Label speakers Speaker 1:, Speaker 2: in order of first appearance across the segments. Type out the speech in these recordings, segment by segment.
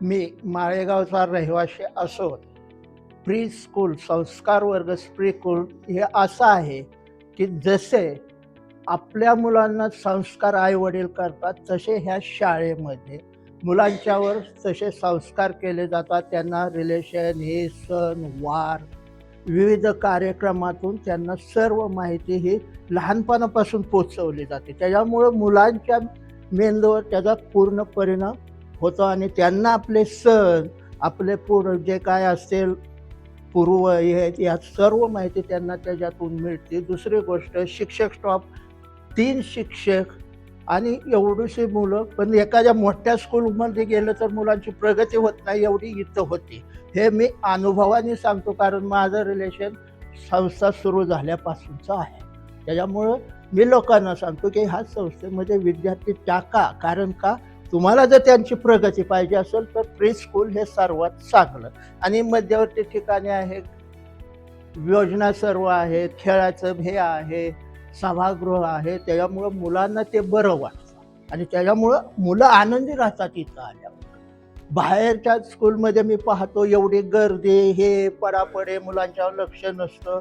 Speaker 1: मी माळेगावचा रहिवासी असून pre school संस्कार वर्ग स्कूल हे असं आहे की जसे आपल्या मुलांना संस्कार आईवडील करतात तसे ह्या शाळेमध्ये मुलांच्यावर तसे संस्कार केले जातात त्यांना रिलेशन हे सण वार विविध कार्यक्रमातून त्यांना सर्व माहिती ही लहानपणापासून पोचवली जाते. त्याच्यामुळं मुलांच्या मेंदूवर त्याचा पूर्ण परिणाम होतो आणि त्यांना आपले सण आपले पूर्व जे काय असेल पूर्व हे या सर्व माहिती त्यांना त्याच्यातून मिळते. दुसरी गोष्ट शिक्षक स्टॉप तीन शिक्षक आणि एवढीशी मुलं. पण एखाद्या मोठ्या स्कूलमध्ये गेलं तर मुलांची प्रगती होत नाही एवढी इथं होती. हे मी अनुभवाने सांगतो कारण माझं रिलेशन संस्था सुरू झाल्यापासूनचं आहे. त्याच्यामुळं मी लोकांना सांगतो की ह्या संस्थेमध्ये विद्यार्थी टाका. कारण का? तुम्हाला जर त्यांची प्रगती पाहिजे असेल तर प्री स्कूल हे सर्वात चांगलं. आणि मध्यवर्ती ठिकाणी आहे योजना सर्व आहे खेळाचं हे आहे सभागृह आहे त्याच्यामुळं मुलांना ते बरं वाटतं. आणि त्याच्यामुळं मुलं आनंदी राहतात इथं आल्यावर. बाहेरच्या स्कूलमध्ये मी पाहतो एवढी गर्दी हे पडापडे मुलांच्यावर लक्ष नसतं.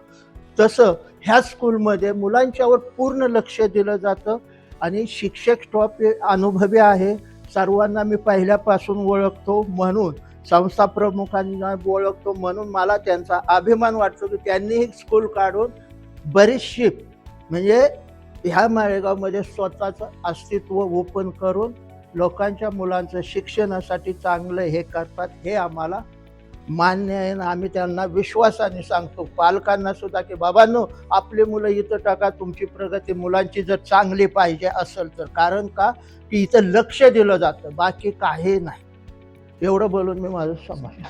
Speaker 1: तसं ह्या स्कूलमध्ये मुलांच्यावर पूर्ण लक्ष दिलं जातं. आणि शिक्षक स्टॉप हे अनुभवी आहे. सर्वांना मी पहिल्यापासून ओळखतो म्हणून संस्था प्रमुखांना ओळखतो म्हणून मला त्यांचा अभिमान वाटतो की त्यांनीही स्कूल काढून बरीचशी म्हणजे ह्या माळेगावमध्ये स्वतःचं अस्तित्व ओपन करून लोकांच्या मुलांचं शिक्षणासाठी चांगलं हे करतात हे आम्हाला मान्य आहे ना आम्ही त्यांना विश्वासाने सांगतो. पालकांना सुद्धा की बाबांनो आपली मुलं इथं टाका तुमची प्रगती मुलांची जर चांगली पाहिजे असेल तर. कारण का? की इथं लक्ष दिलं जातं बाकी काही नाही. एवढं बोलून मी माझं समजतो